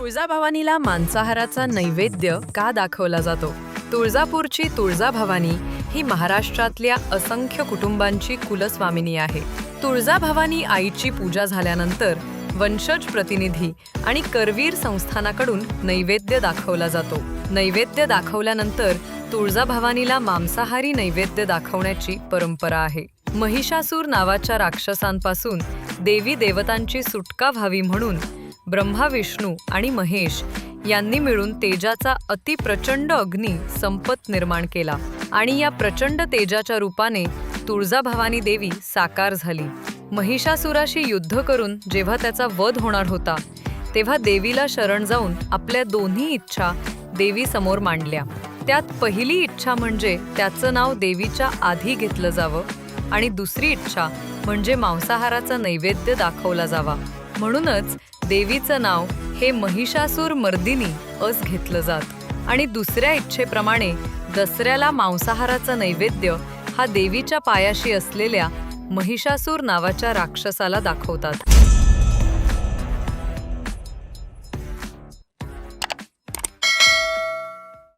तुळजाभवानीला मांसाहाराचा नैवेद्य का दाखवला जातो? तुळजापूरची तुळजाभवानी ही महाराष्ट्रातल्या असंख्य कुटुंबांची कुलस्वामिनी आहे. तुळजाभवानी आईची पूजा झाल्यानंतर वंशज प्रतिनिधी आणि करवीर संस्थानाकडून नैवेद्य दाखवला जातो. नैवेद्य दाखवल्यानंतर तुळजाभवानीला मांसाहारी नैवेद्य दाखवण्याची परंपरा आहे. महिषासूर नावाच्या राक्षसांपासून देवी देवतांची सुटका व्हावी म्हणून ब्रह्मा विष्णू आणि महेश यांनी मिळून तेजाचा अतिप्रचंड अग्नी संपत निर्माण केला आणि या प्रचंड तेजाच्या रूपाने तुळजाभवानी देवी साकार झाली. महिषासुराशी युद्ध करून जेव्हा त्याचा वध होणार होता तेव्हा देवीला शरण जाऊन आपल्या दोन्ही इच्छा देवी समोर मांडल्या. त्यात पहिली इच्छा म्हणजे त्याचं नाव देवीच्या आधी घेतलं जावं आणि दुसरी इच्छा म्हणजे मांसाहाराचा नैवेद्य दाखवला जावा. म्हणूनच देवीचं नाव हे महिषासूर मर्दिनी अस घेतलं जात. आणि दुसऱ्या इच्छेप्रमाणे दसऱ्याला मांसाहाराचा नैवेद्य हा देवीच्या पायाशी असलेल्या महिषासूर नावाच्या राक्षसाला दाखवतात.